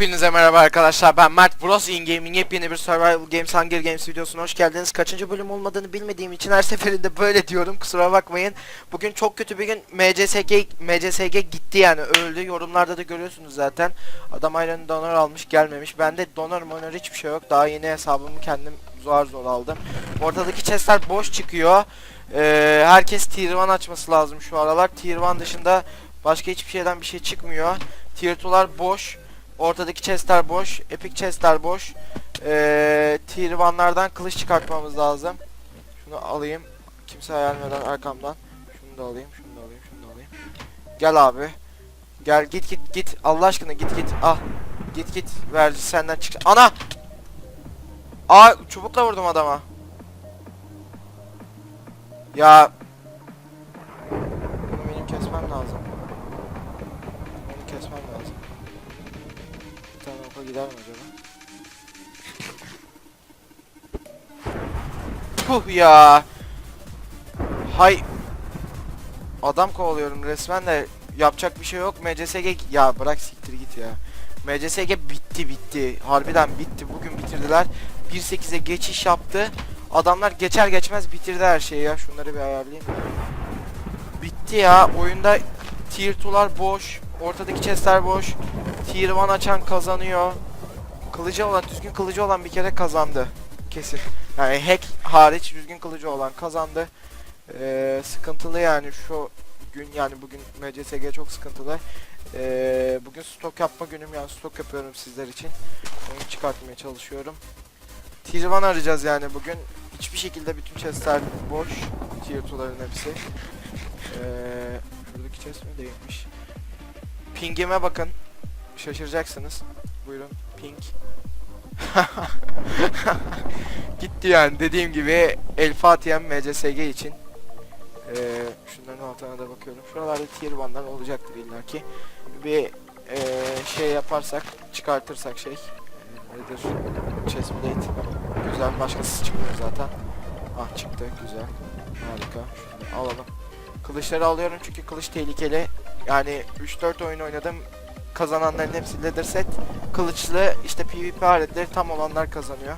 Hepinize merhaba arkadaşlar ben Mert Bros In Gaming yepyeni bir Survival Games Hunger Games videosuna hoş geldiniz. Kaçıncı bölüm olmadığını bilmediğim için her seferinde böyle diyorum kusura bakmayın. Bugün çok kötü bir gün MCSG, MCSG gitti yani öldü yorumlarda da görüyorsunuz zaten. Adam aynen donör almış gelmemiş. Bende donör monör hiçbir şey yok daha yeni hesabımı kendim zor zor aldım. Ortadaki chestler boş çıkıyor. Ee, herkes tier 1 açması lazım şu aralar. Tier 1 dışında başka hiçbir şeyden bir şey çıkmıyor. Tier 2'lar boş. Ortadaki chestler boş. Epic chestler boş. Ee, tier 1'lardan kılıç çıkartmamız lazım. Şunu alayım. Kimse ayarmadan arkamdan. Şunu da alayım, şunu da alayım, şunu da alayım. Gel abi. Gel git git git. Allah aşkına git git. Ah. Git git. Ver senden çık. Ana! Aa çubukla vurdum adama. Ya Oka gider mi acaba? Puh ya. Hay. Adam kovalıyorum resmen de yapacak bir şey yok. MCSG ya bırak siktir git ya. MCSG bitti bitti. Harbiden bitti. Bugün bitirdiler. 1.8'e geçiş yaptı. Adamlar geçer geçmez bitirdi her şeyi ya. Şunları bir ayarlayayım. Bitti ya. Oyunda tier 2'lar boş. Ortadaki chestler boş. Tier 1 açan kazanıyor. Kılıcı olan, düzgün kılıcı olan bir kere kazandı. Kesin. Yani hack hariç düzgün kılıcı olan kazandı. Ee, sıkıntılı yani şu gün yani bugün MCSG çok sıkıntılı. Ee, bugün stok yapma günüm yani stok yapıyorum sizler için. Oyun çıkartmaya çalışıyorum. Tier 1 arayacağız yani bugün. Hiçbir şekilde bütün chestler boş. Tier 2'ların hepsi. Ee, şuradaki chest mi değilmiş. Pingime bakın. Şaşıracaksınız. Buyurun. Ping. Gitti yani dediğim gibi El Fatiha'm MCSG için. Ee, şunların altına da bakıyorum. Şuralarda tier 1'lar olacaktır illaki. Bir ee, şey yaparsak, çıkartırsak şey. ee, nedir? Chestplate. Güzel. Başkası çıkmıyor zaten. Ah çıktı. Güzel. Harika. Şunu alalım. Kılıçları alıyorum çünkü kılıç tehlikeli. Yani 3-4 oyun oynadım. Kazananların hepsi leather set. Kılıçlı işte PvP aletleri tam olanlar kazanıyor.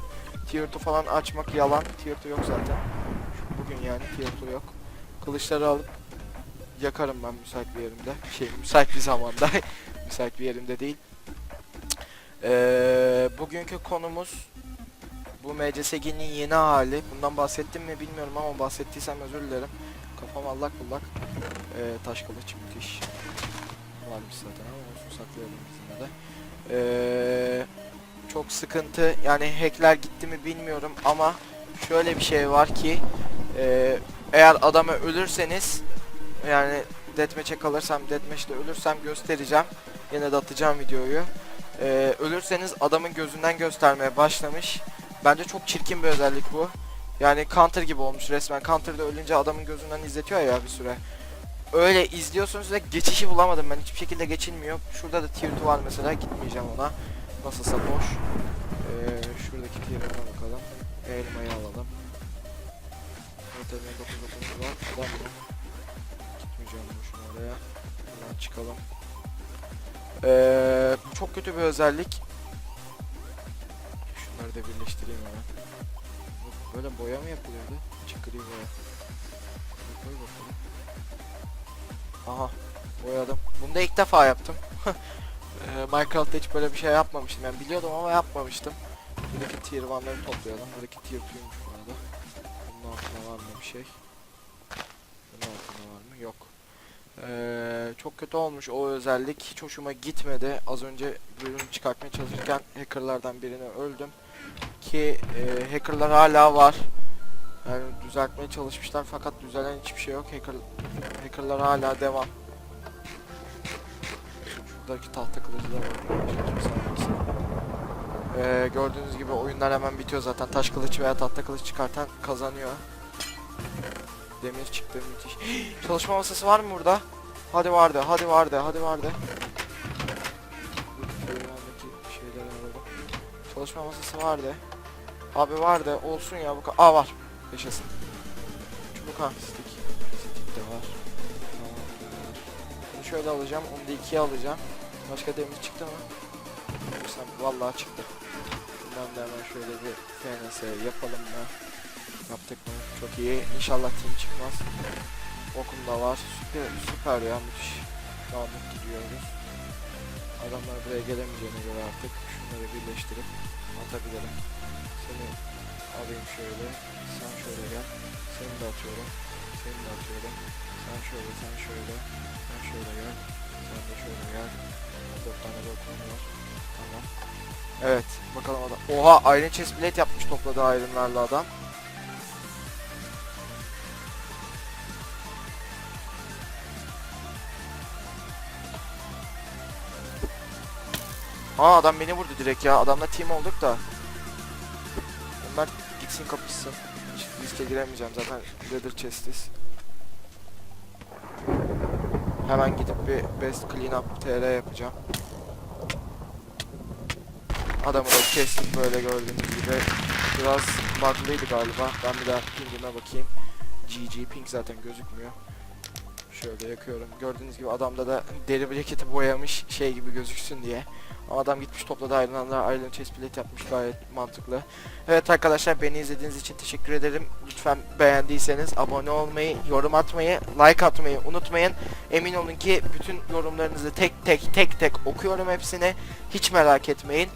Tier 2 falan açmak yalan. Tier 2 yok zaten. Bugün yani Tier 2 yok. Kılıçları alıp yakarım ben müsait bir yerimde. Şey müsait bir zamanda. müsait bir yerimde değil. Ee, bugünkü konumuz bu MCSG'nin yeni hali. Bundan bahsettim mi bilmiyorum ama bahsettiysem özür dilerim. Kafam allak bullak. Ee, taş kılıç müthiş. Varmış zaten ama olsun saklayalım biz de. Ee, çok sıkıntı. Yani hackler gitti mi bilmiyorum ama şöyle bir şey var ki e, eğer adamı ölürseniz yani deathmatch'e kalırsam deathmatch'te ölürsem göstereceğim. Yine de atacağım videoyu. Ee, ölürseniz adamın gözünden göstermeye başlamış. Bence çok çirkin bir özellik bu. Yani counter gibi olmuş resmen. Counter'da ölünce adamın gözünden izletiyor ya bir süre. Öyle izliyorsunuz ve geçişi bulamadım ben. Hiçbir şekilde geçilmiyor. Şurada da tier 2 var mesela. Gitmeyeceğim ona. Nasılsa boş. Ee, şuradaki tier 1'e bakalım. Elmayı alalım. Ortada 9 var. Adam mı? Gitmeyeceğim ben şunu oraya. Buradan çıkalım. Ee, çok kötü bir özellik. Şunları da birleştireyim hemen. Böyle boya mı yapılıyordu? Gri boya. Koy bakalım. Aha boyadım. Bunu da ilk defa yaptım. Ee, Minecraft'ta hiç böyle bir şey yapmamıştım. Yani biliyordum ama yapmamıştım. Buradaki tier 1'ları toplayalım. Buradaki tier 2'ymiş bu arada. Bunun altında var mı bir şey? Bunun altında var mı? Yok. Ee, çok kötü olmuş o özellik. Hiç hoşuma gitmedi. Az önce bölüm çıkartmaya çalışırken hackerlardan birine öldüm. Ki e, hackerlar hala var. Yani düzeltmeye çalışmışlar fakat düzelen hiçbir şey yok. Hacker, hackerlar hala devam. Şuradaki tahta kılıcı da var. Ee, gördüğünüz gibi oyunlar hemen bitiyor zaten. Taş kılıç veya tahta kılıç çıkartan kazanıyor. Demir çıktı müthiş. Çalışma masası var mı burada? Hadi vardı, hadi vardı, hadi vardı. Çalışma masası vardı. Abi vardı, olsun ya bu Aa var. Yaşasın. Çubuk ha, stick. Stick de var. Tamam. Bunu şöyle alacağım, onu da ikiye alacağım. Başka demir çıktı mı? Sen vallahi çıktı. Bundan da hemen şöyle bir FNS yapalım mı? Yaptık mı? Çok iyi. İnşallah team çıkmaz. Okum da var. Süper, süper ya müthiş. Mahmut gidiyoruz. Adamlar buraya gelemeyeceğine göre artık şunları birleştirip atabilirim. Seni alayım şöyle. Sen şöyle gel. Seni de atıyorum. Seni de atıyorum. Sen şöyle, sen şöyle. Sen şöyle gel. Sen de şöyle gel. Dört tane de okum var. Tamam. Evet. Bakalım adam. Oha Iron Chest Plate yapmış topladığı Iron'larla adam. Aa adam beni vurdu direkt ya. Adamla team olduk da. Onlar gitsin kapışsın. Hiç giremeyeceğim zaten Leather Chest'iz. Hemen gidip bir Best Clean Up TR yapacağım. Adamı da kestik böyle gördüğünüz gibi. Biraz bug'lıydı galiba. Ben bir daha pingime bakayım. GG ping zaten gözükmüyor. Şöyle yakıyorum. Gördüğünüz gibi adamda da deri ceketi boyamış şey gibi gözüksün diye. Adam gitmiş topladı ayrılanlar Iron Chest Plate yapmış gayet mantıklı. Evet arkadaşlar beni izlediğiniz için teşekkür ederim. Lütfen beğendiyseniz abone olmayı, yorum atmayı, like atmayı unutmayın. Emin olun ki bütün yorumlarınızı tek tek tek tek okuyorum hepsini. Hiç merak etmeyin.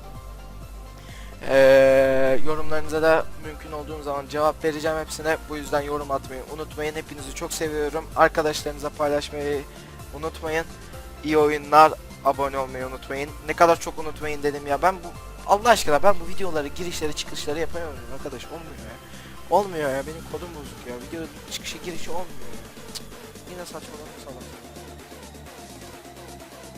Ee, yorumlarınıza da mümkün olduğum zaman cevap vereceğim hepsine. Bu yüzden yorum atmayı unutmayın. Hepinizi çok seviyorum. Arkadaşlarınıza paylaşmayı unutmayın. İyi oyunlar. Abone olmayı unutmayın. Ne kadar çok unutmayın dedim ya. Ben bu Allah aşkına ben bu videoları girişleri çıkışları yapamıyorum arkadaş. Olmuyor ya. Olmuyor ya. Benim kodum bozuk ya. Video çıkışı girişi olmuyor ya. Cık. Yine saçmaladım salak.